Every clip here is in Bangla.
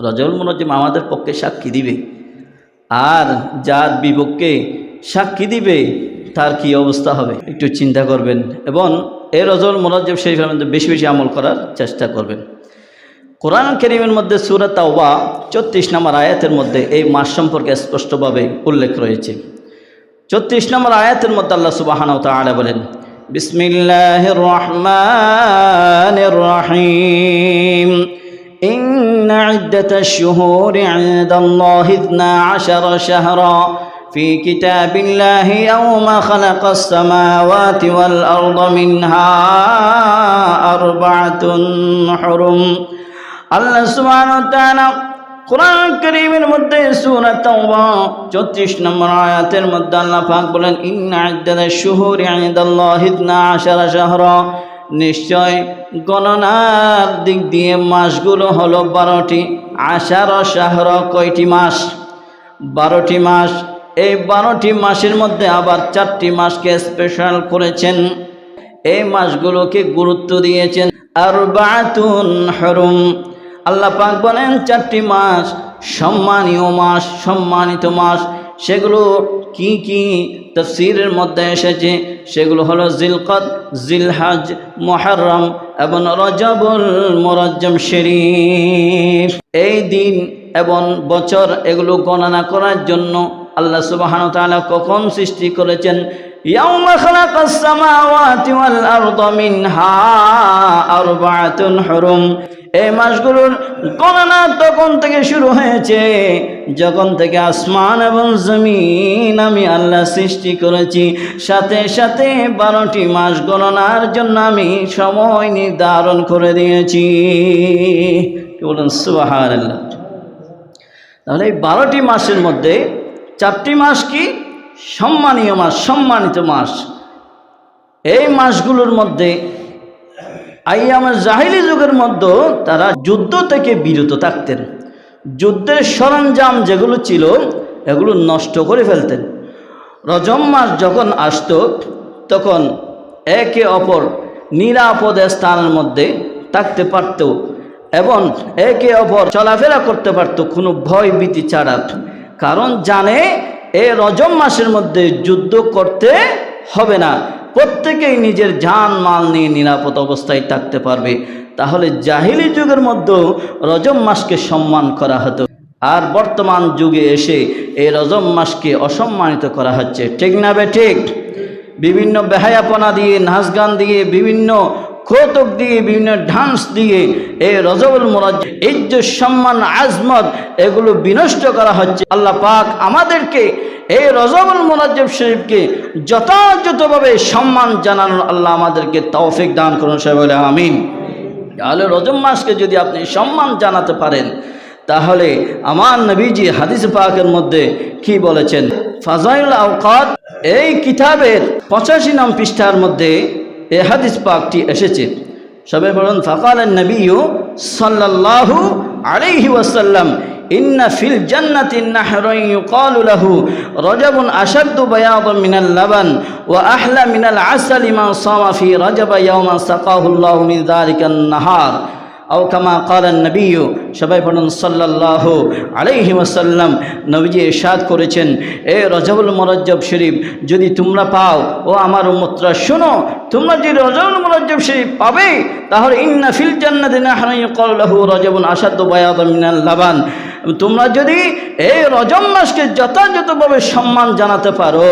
রজবুল মুরজ্জম আমাদের পক্ষে সাক্ষী দিবে। আর যার বিপক্ষে সাক্ষী দিবে, তার কি অবস্থা হবে? একটু চিন্তা করবেন এবং এই রজল মোরাজ্জব সেই মধ্যে বেশি বেশি আমল করার চেষ্টা করবেন। কোরআন করিমের মধ্যে সুরত তাওবা চত্রিশ নম্বর আয়াতের মধ্যে এই মাস সম্পর্কে স্পষ্টভাবে উল্লেখ রয়েছে। চত্রিশ নম্বর আয়াতের মধ্যে আল্লাহ সুবাহানাও তাআলা বলেন বিসমিল্লাহ রহমান রহিম। إن عدة الشهور عند الله اثنا عشر شهرا في كتاب الله يوم خلق السماوات والأرض منها أربعة حرم الله سبحانه وتعالى কোরআন করিমের মধ্যে সূরা তাওবা 34 নম্বর আয়াতের মধ্যে আল্লাহ পাক বলেন ইন্না ইদ্দাতাশ শুহুরি ইনদাল্লাহি 12 শাহরা নিশ্চয় গণনার দিক দিয়ে মাসগুলো হলো বারোটি, আষাঢ় শাহর কয়টি মাস? বারোটি মাস। এই বারোটি মাসের মধ্যে আবার চারটি মাসকে স্পেশাল করেছেন। এই মাসগুলোকে গুরুত্ব দিয়েছেন আর বাতুন হরুম। আল্লাহ পাক বলেন, চারটি মাস সম্মানীয় মাস, সম্মানিত মাস। সেগুলো কি কি তফসিরের মধ্যে এসেছে সেগুলো হলো জিলকত জিলহাজ মহরম এবং রজবুল মোরজ্জম শরীফ এই দিন এবং বছর এগুলো গণনা করার জন্য আল্লাহ সুবাহান তাআলা কখন সৃষ্টি করেছেন يوم خلق السماوات والأرض منها أربعة حرم এই মাসগুলোর গণনা তখন থেকে শুরু হয়েছে। যখন থেকে আসমান এবং জমিন আমি আল্লাহ সৃষ্টি করেছি, সাথে সাথে বারোটি মাস গণনার জন্য আমি সময় নির্ধারণ করে দিয়েছি। বলেন সুবাহার তাহলে এই বারোটি মাসের মধ্যে চারটি মাস কি? সম্মানীয় মাস, সম্মানিত মাস। এই মাসগুলোর মধ্যে আইয়ামের জাহিলি যুগের মধ্যে তারা যুদ্ধ থেকে বিরত থাকতেন। যুদ্ধের সরঞ্জাম যেগুলো ছিল, এগুলো নষ্ট করে ফেলতেন। রজম মাস যখন আসত, তখন একে অপর নিরাপদ স্থানের মধ্যে থাকতে পারত এবং একে অপর চলাফেরা করতে পারত কোনো ভয় ভীতি ছাড়া। কারণ জানে, এ রজম মাসের মধ্যে যুদ্ধ করতে হবে না। প্রত্যেকেই নিজের জান, মাল নিয়ে নিরাপদ অবস্থায় থাকতে পারবে। তাহলে জাহিলি যুগের মধ্যেও রজম মাসকে সম্মান করা হতো। আর বর্তমান যুগে এসে এই রজম মাসকে অসম্মানিত করা হচ্ছে। ঠিক না বে ঠিক? বিভিন্ন বেহায়াপনা দিয়ে, নাচ গান দিয়ে, বিভিন্ন কৌতুক দিয়ে, বিভিন্ন ডান্স দিয়ে এই রজবুল মোরাজ ইজ্জ সম্মান, আজমত এগুলো বিনষ্ট করা হচ্ছে। আল্লাহ পাক আমাদেরকে এই রজবুল মোরাজ্জব শরীফকে যথাযথভাবে সম্মান জানানোর আল্লাহ আমাদেরকে তৌফিক দান করুন বলে আমিন। তাহলে রজম মাসকে যদি আপনি সম্মান জানাতে পারেন, তাহলে আমার নবীজি হাদিস পাকের মধ্যে কি বলেছেন? ফাজাইল আওকাত, এই কিতাবের পঁচাশি নাম পৃষ্ঠার মধ্যে এ হাদিস পাকটি এসেছে। সবে বলুন, ফাকাল নবী সাল্লাল্লাহু আলাইহি ওয়াসাল্লাম ইন্না ফিল জান্নাতি নাহরান ইউকালু লাহু রাজাবুন আশাদ্দু বায়াদান মিনাল লাবান ওয়া আহলা মিনাল আসালি মা সামা ফি রাজাবা ইয়াওমা সাকাহু আল্লাহু মিন নাহার। আও কামা কালান নবী সবাই পড়ুন সাল্লাহ আলাইহি ওয়াসাল্লাম, নবীজি ইরশাদ করেছেন, এ রজবুল মরজ্জব শরীফ, যদি তোমরা পাও, ও আমার উম্মতরা, শোনো, তোমরা যদি রজবুল মরজ্জব শরীফ পাবে, তাহলে ইন্না ফিল জান্নাতি নাহরান ইউকালু লাহু রাজাবুন আশাদ্দু বায়াদান মিনাল লাবান। তোমরা যদি এই রজম মাসকে যথাযথভাবে সম্মান জানাতে পারো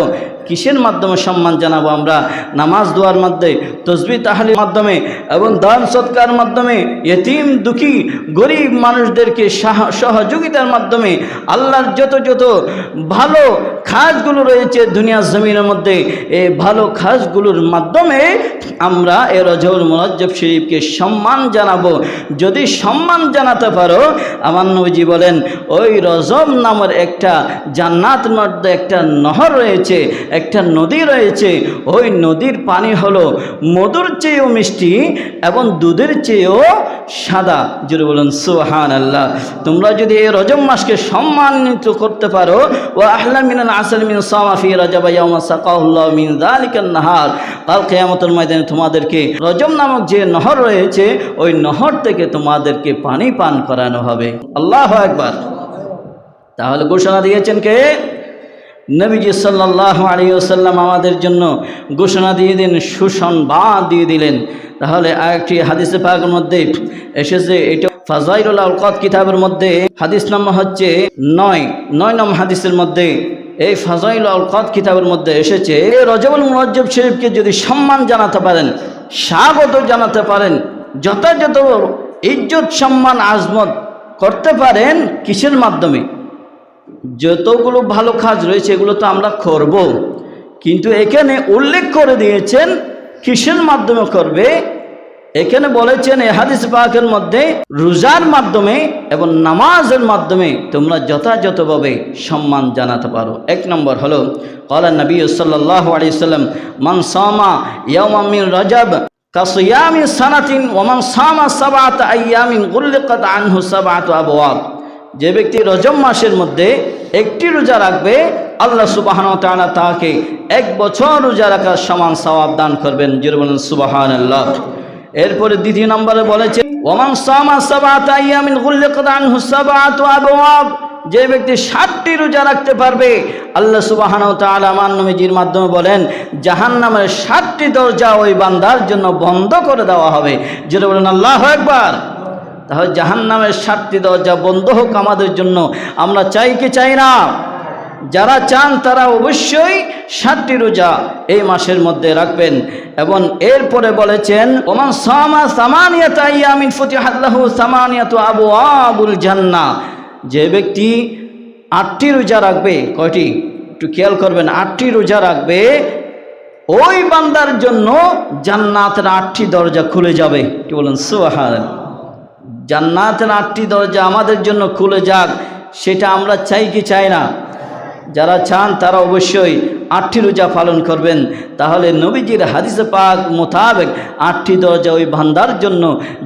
কিসের মাধ্যমে সম্মান জানাব আমরা? নামাজ দোয়ার মাধ্যমে তসবি তাহালির মাধ্যমে এবং দান সৎকার মাধ্যমে এতিম দুঃখী, গরিব মানুষদেরকে সাহ- সহযোগিতার মাধ্যমে আল্লাহর যত যত ভালো খাজগুলো রয়েছে দুনিয়ার জমিনের মধ্যে, এই ভালো খাজগুলোর মাধ্যমে আমরা এ রজউল মুরাজ্জব শরীফকে সম্মান জানাব। যদি সম্মান জানাতে পারো, আমার নবীজি বলেন, ওই রজব নামের একটা জান্নাত মধ্যে একটা নহর রয়েছে একটা নদী রয়েছে। ওই নদীর পানি হলো মধুর চেয়েও মিষ্টি এবং দুধের চেয়েও সাদা। জুড়ে বলুন সুহান আল্লাহ তোমরা যদি এই রজম মাসকে সম্মানিত করতে পারো ও আহলা মিনাল মিন সামাফি মিন যালিকান নাহার। কাল কিয়ামতের ময়দানে তোমাদেরকে রজম নামক যে নহর রয়েছে, ওই নহর থেকে তোমাদেরকে পানি পান করানো হবে। আল্লাহ একবার তাহলে ঘোষণা দিয়েছেন কে? নবীজি সাল্লাহ আলিয়াল্লাম আমাদের জন্য ঘোষণা দিয়ে দিন সুসংবাদ দিয়ে দিলেন। তাহলে আরেকটি হাদিসে পাকের মধ্যে এসেছে, এটা ফাজাইরুল আলকাত কিতাবের মধ্যে, হাদিস নাম্বার হচ্ছে নয় নয় নম্বর হাদিসের মধ্যে এই ফাজাইল আলকাত কিতাবের মধ্যে এসেছে রজবুল মুরজ্জব শরীফকে যদি সম্মান জানাতে পারেন, স্বাগত জানাতে পারেন, যথাযথ ইজ্জত, সম্মান, আজমত করতে পারেন কিসের মাধ্যমে? যতগুলো ভালো কাজ রয়েছে, এগুলো তো আমরা করব। কিন্তু এখানে উল্লেখ করে দিয়েছেন, কিসের মাধ্যমে করবে? এখানে বলেছেন, এ হাদিস পাকের মধ্যে রোজার মাধ্যমে এবং নামাজের মাধ্যমে তোমরা যথাযথভাবে সম্মান জানাতে পারো। এক নম্বর হলো কলা নবী সাল্লাহ আলিয়াল্লাম মান সামা ইয়ামিন রজব কাসিয়ামি সানাতিন ওমান সামা সাবাত গুল্লিকাত আনহু সাবাত আবওয়াব। যে ব্যক্তি রজম মাসের মধ্যে একটি রোজা রাখবে, আল্লাহ সুবাহান তাআলা তাকে এক বছর রোজা রাখার সমান সওয়াব দান করবেন। জোরে বলেন সুবাহান এরপরে দ্বিতীয় নম্বরে বলেছে, ওমান সামা যে ব্যক্তি ষাটটি রোজা রাখতে পারবে, আল্লাহ সুবাহান তাআলা আমার নবীজির মাধ্যমে বলেন, জাহান্নামের ষাটটি দরজা ওই বান্দার জন্য বন্ধ করে দেওয়া হবে। যেটা বলেন, আল্লাহ একবার তাহলে জাহান্নামের ষাটটি দরজা বন্ধ হোক আমাদের জন্য। আমরা চাই কি চাই না? যারা চান তারা অবশ্যই সাতটি রোজা এই মাসের মধ্যে রাখবেন। এবং এরপরে বলেছেন, ওমান সামা সামানিয়াত আইয়ামিন ফুতিহাল্লাহু সামানিয়াতু আবু আবুল জান্না যে ব্যক্তি আটটি রোজা রাখবে, কয়টি? একটু খেয়াল করবেন, আটটি রোজা রাখবে, ওই বান্দার জন্য জান্নাতের আটটি দরজা খুলে যাবে। কি বলেন সুহান জান্নাতের আটটি দরজা আমাদের জন্য খুলে যাক, সেটা আমরা চাই কি চাই না? যারা চান তারা অবশ্যই আটটি রোজা পালন করবেন। তাহলে নবীজির হাদিসে পাক মোতাবেক আটটি দরজা ওই বান্দার জন্য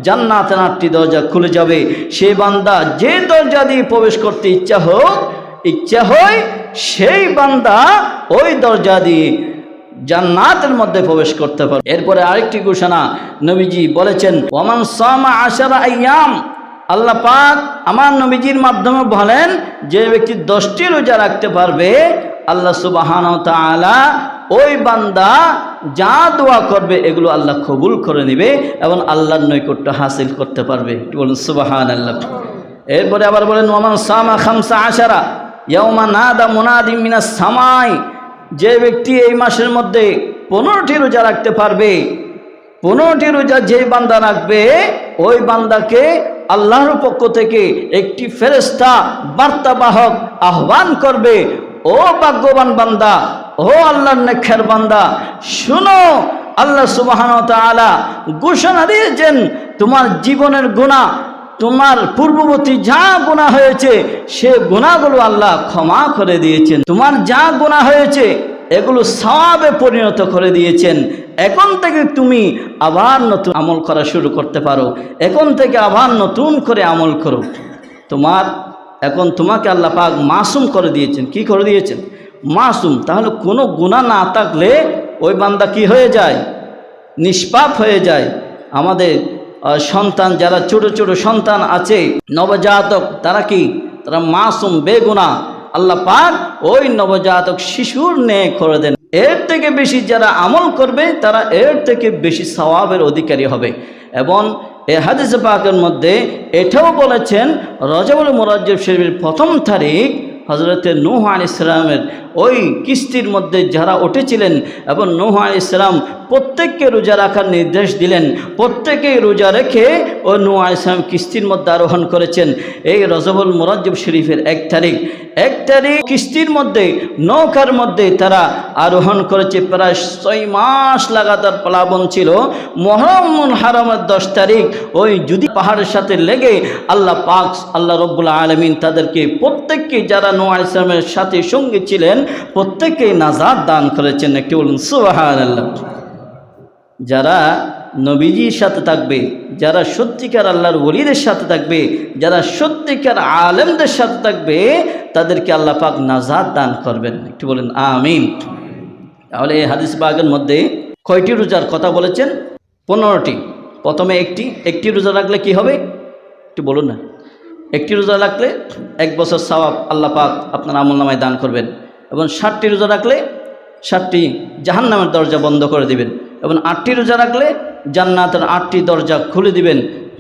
জান্নাতের আটটি দরজা খুলে যাবে। সে বান্দা যে দরজা দিয়ে প্রবেশ করতে ইচ্ছা হোক, ইচ্ছা হয় সেই বান্দা ওই দরজা দিয়ে জান্নাতের মধ্যে প্রবেশ করতে পারবে এরপরে আরেকটি ঘোষণা নবীজি বলেছেন, ওমান সামা আশারা আয়াম আল্লাহ পাক আমার নবীজির মাধ্যমে বলেন, যে ব্যক্তি দশটি রোজা রাখতে পারবে, আল্লাহ সুবাহান তাআলা ওই বান্দা যা দোয়া করবে এগুলো আল্লাহ কবুল করে নেবে এবং আল্লাহর নৈকট্য হাসিল করতে পারবে। বলুন সুবাহান আল্লাহ এরপরে আবার বলেন, ওমান সামা খামসা আশারা ইয়মা নাদা মুনাদিম মিনা সামাই। যে ব্যক্তি এই মাসের মধ্যে পনেরোটি রোজা রাখতে পারবে, পনেরোটি রোজা যে বান্দা রাখবে, ওই বান্দাকে আল্লাহর পক্ষ থেকে একটি ফেরেস্তা বার্তাবাহক আহ্বান করবে, ও ভাগ্যবান বান্দা, ও আল্লাহর নেক্ষের বান্দা, শুনো, আল্লাহ সুবাহান তাআলা ঘোষণা দিয়েছেন, তোমার জীবনের গুণা তোমার পূর্ববর্তী যা গোনা হয়েছে, সে গুণাগুলো আল্লাহ ক্ষমা করে দিয়েছেন। তোমার যা গোনা হয়েছে, এগুলো সবে পরিণত করে দিয়েছেন। এখন থেকে তুমি আবার নতুন আমল করা শুরু করতে পারো। এখন থেকে আবার নতুন করে আমল করো। তোমার, এখন তোমাকে আল্লাহ পাক মাসুম করে দিয়েছেন। কি করে দিয়েছেন? মাসুম, তাহলে কোনো গুণা না থাকলে ওই বান্দা কি হয়ে যায়? নিষ্পাপ হয়ে যায়। আমাদের সন্তান, যারা ছোট ছোট সন্তান আছে, নবজাতক, তারা কি? তারা মাসুম, বেগুনা। আল্লাহ পাক ওই নবজাতক শিশুর ন্যায় করে দেন। এর থেকে বেশি যারা আমল করবে, তারা এর থেকে বেশি সওয়াবের অধিকারী হবে। এবং এ হাদিস পাকের মধ্যে এটাও বলেছেন, রজবুল মোরাজ্জব শরীফের প্রথম তারিখ হজরতে নূহ আলী ইসলামের ওই কিস্তির মধ্যে যারা উঠেছিলেন এবং নূহ আলী ইসলাম প্রত্যেককে রোজা রাখার নির্দেশ দিলেন প্রত্যেকেই রোজা রেখে ও নূহ আলী ইসলাম কিস্তির মধ্যে আরোহণ করেছেন। এই রজবুল মোরাজ্জব শরীফের এক তারিখ এক তারিখ কিস্তির মধ্যে, নৌকার মধ্যে তারা আরোহণ করেছে। প্রায় ছয় মাস লাগাতার প্লাবন ছিল। মহরমুল হারামের দশ তারিখ, ওই যদি পাহাড়ের সাথে লেগে আল্লাহ পাক, আল্লাহ রব্বুল আলমিন তাদেরকে প্রত্যেককে যারা নো ইসলামের সাথে সঙ্গী ছিলেন, প্রত্যেকেই নাজাদ দান করেছেন একটি বলুন সুবাহান আল্লাহ যারা নবীজির সাথে থাকবে, যারা সত্যিকার আল্লাহর ওলিদের সাথে থাকবে, যারা সত্যিকার আলেমদের সাথে থাকবে, তাদেরকে আল্লাহ পাক নাজাদ দান করবেন। একটু বলেন, আমিন। তাহলে এই হাদিস বাগের মধ্যে কয়টি রোজার কথা বলেছেন? পনেরোটি। প্রথমে একটি একটি রোজা রাখলে কি হবে? একটু বলুন না। একটি রোজা রাখলে এক বছর সওয়াব আল্লাহ পাক আপনার আমল নামায় দান করবেন এবং ষাটটি রোজা রাখলে ষাটটি জাহান্নামের দরজা বন্ধ করে দিবেন এবং আটটি রোজা রাখলে জান্নাতের আটটি দরজা খুলে দিবেন।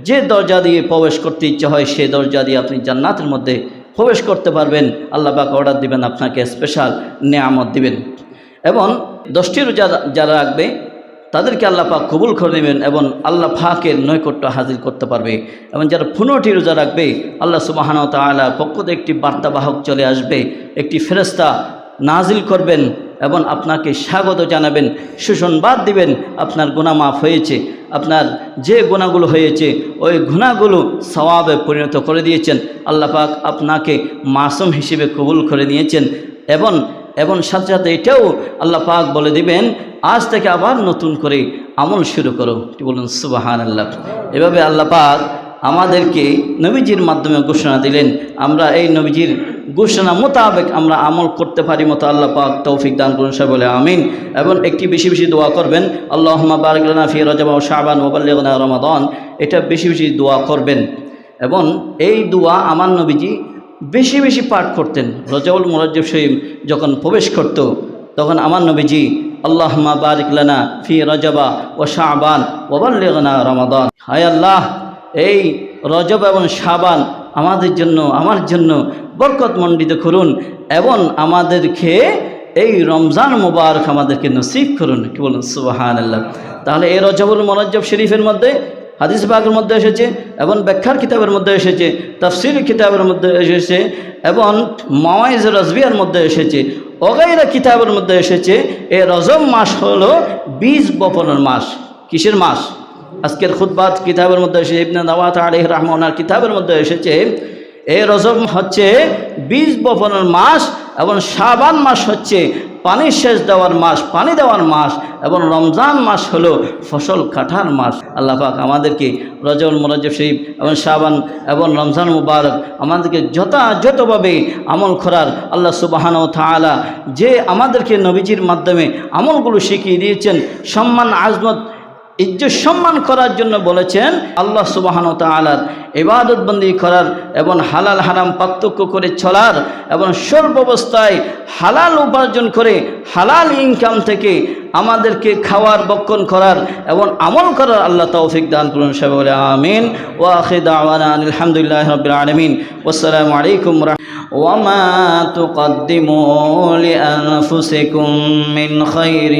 যে দরজা দিয়ে প্রবেশ করতে ইচ্ছে হয় সেই দরজা দিয়ে আপনি জান্নাতের মধ্যে প্রবেশ করতে পারবেন। আল্লাহ পাক অর্ডার দিবেন আপনাকে স্পেশাল নেয়ামত দিবেন। এবং দশটি রোজা যারা রাখবে তাদেরকে আল্লাহ পাক কবুল করে নেবেন এবং আল্লাহ পাকের নৈকট্য হাজির করতে পারবে। এবং যারা পনেরোটি রোজা রাখবে, আল্লাহ সুবাহান তালা পক্ষ থেকে একটি বার্তাবাহক চলে আসবে। একটি ফেরস্তা নাজিল করবেন এবং আপনাকে স্বাগত জানাবেন, সুসংবাদ দিবেন, আপনার গুণা মাফ হয়েছে, আপনার যে গুণাগুলো হয়েছে, ওই গুণাগুলো সওয়াবে পরিণত করে দিয়েছেন। আল্লাহ পাক আপনাকে মাসুম হিসেবে কবুল করে নিয়েছেন এবং এবং সাথে সাথে এটাও আল্লাহ পাক বলে দিবেন, আজ থেকে আবার নতুন করে আমল শুরু করো। কি বলুন সুবাহান আল্লাহ এভাবে আল্লাহ পাক আমাদেরকে নবীজির মাধ্যমে ঘোষণা দিলেন, আমরা এই নবীজির ঘোষণা মোতাবেক আমরা আমল করতে পারি মতো আল্লাহ পাক তৌফিক দান করুন সে বলে আমিন। এবং একটি বেশি বেশি দোয়া করবেন আল্লাহ বারগলানা ফি রজবা শাহবান ওবাল্লানা রমাদন। এটা বেশি বেশি দোয়া করবেন। এবং এই দোয়া আমার নবীজি বেশি বেশি পাঠ করতেন। রজাউল মুরাজ্জব শরীফ যখন প্রবেশ করত, তখন আমার নবীজি আল্লাহমা বারিকলানা ফি রজবা ও শাহবান ওবাল্লানা রমাদন। হায় আল্লাহ, এই রজব এবং শাবান আমাদের জন্য, আমার জন্য বরকত মণ্ডিত করুন এবং আমাদেরকে এই রমজান মুবারক আমাদেরকে নসিব করুন। কি বলুন? সুবাহান আল্লাহ তাহলে এই রজবুল মরজ্জব শরীফের মধ্যে হাদিস বাগের মধ্যে এসেছে এবং ব্যাখ্যার কিতাবের মধ্যে এসেছে তাফসির কিতাবের মধ্যে এসেছে এবং মাওয়াইজ রজবিয়ার মধ্যে এসেছে অগাইরা কিতাবের মধ্যে এসেছে, এ রজম মাস হল বীজ বপনের মাস। কিসের মাস? আজকের খুদ্বাত কিতাবের মধ্যে এসেছে, ইবনে দাওয়াত আলহ রহমানার কিতাবের মধ্যে এসেছে এই রজব হচ্ছে বীজ বপনের মাস এবং শাবান মাস হচ্ছে পানি সেচ দেওয়ার মাস, পানি দেওয়ার মাস এবং রমজান মাস হলো ফসল কাটার মাস। আল্লাহ পাক আমাদেরকে রজল মরজব শরীফ এবং শাবান এবং রমজান মুবারক আমাদেরকে যথাযথভাবে আমল করার আল্লাহ সুবাহান ও তালা যে আমাদেরকে নবীজির মাধ্যমে আমলগুলো শিখিয়ে দিয়েছেন। সম্মান, আজমত ইজ্জত সম্মান করার জন্য বলেছেন, আল্লাহ সুবাহান তালার ইবাদতবন্দি করার এবং হালাল হারাম পার্থক্য করে চলার এবং সর্বাবস্থায় হালাল উপার্জন করে হালাল ইনকাম থেকে আমাদেরকে খাওয়ার বক্ষণ করার এবং আমল করার আল্লাহ তৌফিক দান করুন সে বলে আমিন ও আখিদ আলহামদুলিল্লাহ রবিল আলমিন আসসালামু আলাইকুম وما تقدموا لأنفسكم من خير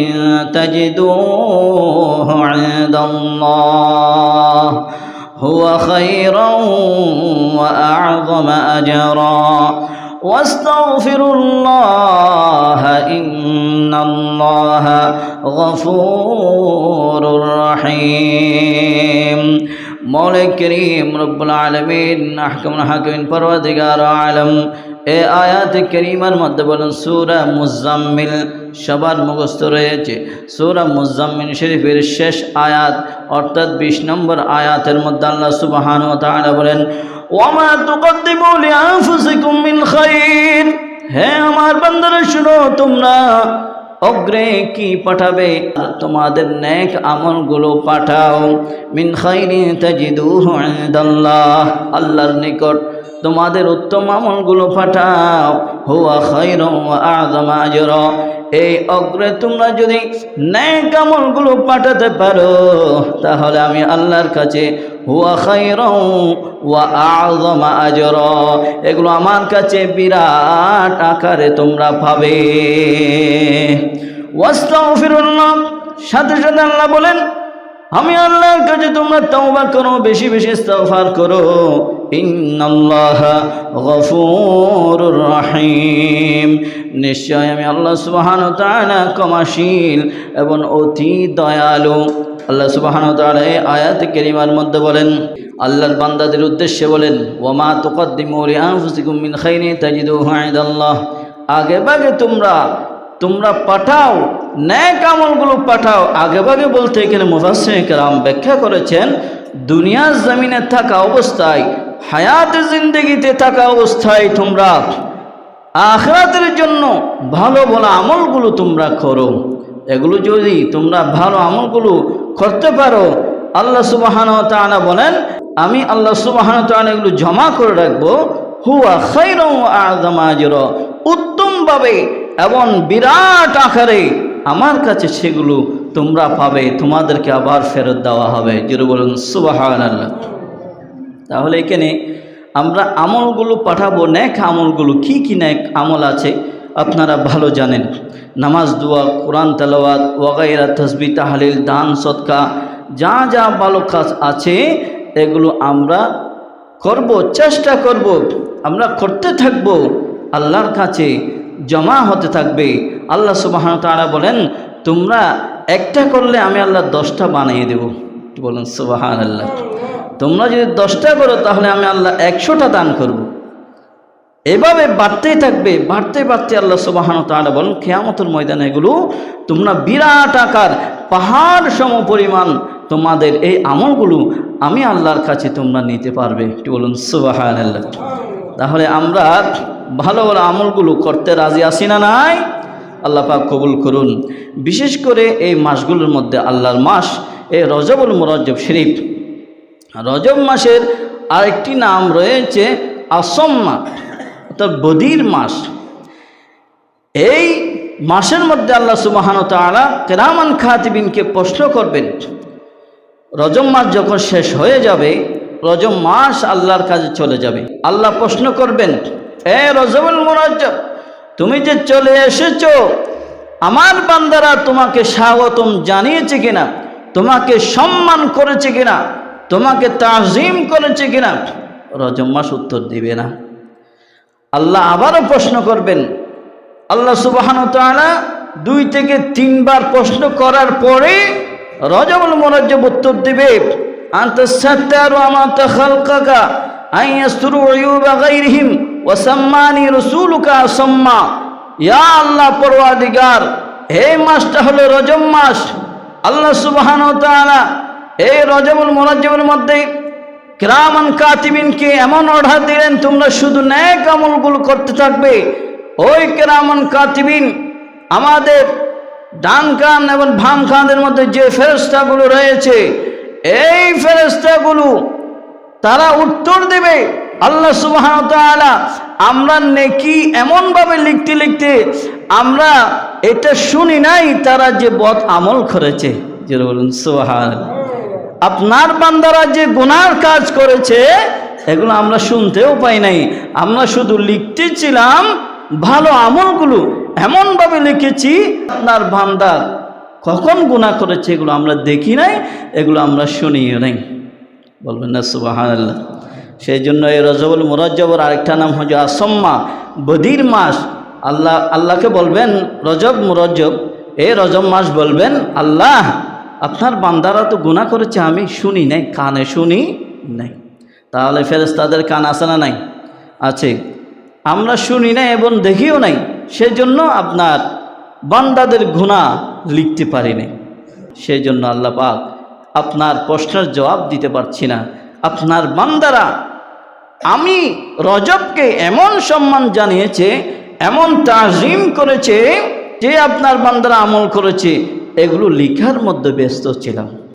تجدوه عند الله هو خيرا وأعظم أجرا واستغفروا الله إن الله غفور رحيم মৌলিক করিম রব্বুল আলমিন আহকাম হাকিম পর্বদিগার আলম এ আয়াত করিমার মধ্যে বলেন সুরা মুজাম্মিল সবার মুখস্থ রয়েছে সুরা মুজাম্মিল শরীফের শেষ আয়াত অর্থাৎ বিশ নম্বর আয়াতের মধ্যে আল্লাহ সুবাহান তাআলা বলেন ওমা তুকদ্দিমু লিআনফুসিকুম মিন আমার তোমরা, অগ্রে কি পাঠাবে? তোমাদের পাঠাও। মিন আল্লাহর নিকট তোমাদের উত্তম আমলগুলো পাঠাও। হুয়া খাইরুম ওয়া আযমা এই অগ্রে তোমরা যদি ন্যাক আমলগুলো পাঠাতে পারো, তাহলে আমি আল্লাহর কাছে ওয়া এগুলো আমার কাছে বিরাট আকারে তোমরা পাবে। সাথে সাথে আল্লাহ বলেন, আমি আল্লাহর কাছে তোমরা তওবা করো, বেশি বেশি ইস্তেগফার করো। ইন্নাল্লাহা গফুরুর রহিম। নিশ্চয় আমি আল্লাহ সুবহানাহু ওয়া তাআলা ক্ষমাশীল এবং অতি দয়ালু। আল্লাহ সুবহানাহু ওয়া তাআলা এই আয়াত কারিমার মধ্যে বলেন, আল্লাহর বান্দাদের উদ্দেশ্যে বলেন ওমা তোকাদ্দিমৌরি আনফুসিকুম মিন খাইনি তাজিদুহু আগে ভাগে তোমরা তোমরা পাঠাও, ন্যাক আমলগুলো পাঠাও। আগে ভাগে বলতে এখানে মুফাসসির কেরাম ব্যাখ্যা করেছেন, দুনিয়ার জমিনে থাকা অবস্থায় হায়াত জিন্দগিতে থাকা অবস্থায় তোমরা আখরাতের জন্য ভালো ভালো আমলগুলো তোমরা করো। এগুলো যদি তোমরা ভালো আমলগুলো করতে পারো, আল্লাহ সুবাহান তাআলা বলেন, আমি আল্লাহ সুবাহান তাআলা এগুলো জমা করে রাখব। হুয়া খৈর আজমাজর উত্তমভাবে এবং বিরাট আকারে আমার কাছে সেগুলো তোমরা পাবে। তোমাদেরকে আবার ফেরত দেওয়া হবে। যেটা বলুন সুবাহান আল্লাহ তাহলে এখানে আমরা আমলগুলো পাঠাবো ন্যাক আমলগুলো কি কি ন্যাক আমল আছে আপনারা ভালো জানেন। নামাজ, দোয়া, কোরআন, তেলাওয়াত, ওয়াগাইরা তসবি তাহালিল, দান সৎকা যা যা ভালো কাজ আছে এগুলো আমরা করব, চেষ্টা করব, আমরা করতে থাকব, আল্লাহর কাছে জমা হতে থাকবে। আল্লাহ সুবাহ তারা বলেন, তোমরা একটা করলে আমি আল্লাহ দশটা বানিয়ে দেব। বলেন সুবাহান আল্লাহ তোমরা যদি দশটা করো, তাহলে আমি আল্লাহ একশোটা দান করব। এভাবে বাড়তেই থাকবে বাড়তে বাড়তে আল্লাহ সুবাহান তাহলে বলেন খেয়ামতের ময়দানে এগুলো তোমরা বিরাট আকার, পাহাড় সম পরিমাণ তোমাদের এই আমলগুলো আমি আল্লাহর কাছে তোমরা নিতে পারবে। একটু বলুন সুবাহান আল্লাহ তাহলে আমরা ভালো ভালো আমলগুলো করতে রাজি আসি না নাই? আল্লাহ পাক কবুল করুন। বিশেষ করে এই মাসগুলোর মধ্যে আল্লাহর মাস এই রজবুল মুরজ্জব শরীফ। রজব মাসের আরেকটি নাম রয়েছে আসম আসম্মা, অর্থাৎ বদির মাস। এই মাসের মধ্যে আল্লাহ সুবাহান তালা কেরামান খাতিবিনকে প্রশ্ন করবেন রজম মাস যখন শেষ হয়ে যাবে রজম মাস আল্লাহর কাছে চলে যাবে। আল্লাহ প্রশ্ন করবেন, এ রজবুল মুরজ্জব, তুমি যে চলে এসেছ, আমার বান্দারা তোমাকে স্বাগতম জানিয়েছে কিনা? তোমাকে সম্মান করেছে কিনা? তোমাকে তাজিম করেছে কিনা? রজব মাস উত্তর দিবে না। আল্লাহ আবারও প্রশ্ন করবেন। আল্লাহ সুবাহান তাআলা দুই থেকে তিনবার প্রশ্ন করার পরে রজবুল মরজব উত্তর দিবে আল্লাহ মাসটা হলো রজব মাস আল্লাহ তাআলা এই রজবুল মুরাজ্জবের মধ্যে ক্রামান কাতিবিনকে এমন অর্ডার দিলেন, তোমরা শুধু ন্যাক আমলগুলো করতে থাকবে। ওই ক্রামান কাতিবিন আমাদের ডান কান এবং ভাম কানের মধ্যে যে ফেরস্তাগুলো রয়েছে, এই ফেরস্তাগুলো তারা উত্তর দেবে, আল্লাহ সুবাহ আমরা নেকি এমনভাবে লিখতে লিখতে আমরা এটা শুনি নাই, তারা যে বদ আমল করেছে। যে বলুন সোহান আপনার বান্দারা যে গুনার কাজ করেছে, এগুলো আমরা শুনতেও পাই নাই। আমরা শুধু লিখতেছিলাম ভালো আমলগুলো। এমনভাবে লিখেছি, আপনার বান্দা কখন গুণা করেছে এগুলো আমরা দেখি নাই, এগুলো আমরা শুনিও নাই। বলবেন না সুবাহান সেই জন্য এই রজবুল মুরজ্জবর আরেকটা নাম হচ্ছে আসম্মা বদির মাস। আল্লাহ, আল্লাহকে বলবেন, রজব মুরজ্জব এ রজব মাস বলবেন, আল্লাহ, আপনার বান্দারা তো গুণা করেছে, আমি শুনি নাই, কানে শুনি নাই। তাহলে ফেরেস্তাদের কান আছে না নাই? আছে। আমরা শুনি নাই এবং দেখিও নাই, সেজন্য আপনার বান্দাদের গুণা লিখতে পারি নাই। সেই জন্য আল্লাহ পাক আপনার প্রশ্নের জবাব দিতে পারছি না। আপনার বান্দারা, আমি রজবকে এমন সম্মান জানিয়েছে এমন তাজিম করেছে যে আপনার বান্দারা আমল করেছে। এগুলো লিখার মধ্যে ব্যস্ত ছিলাম।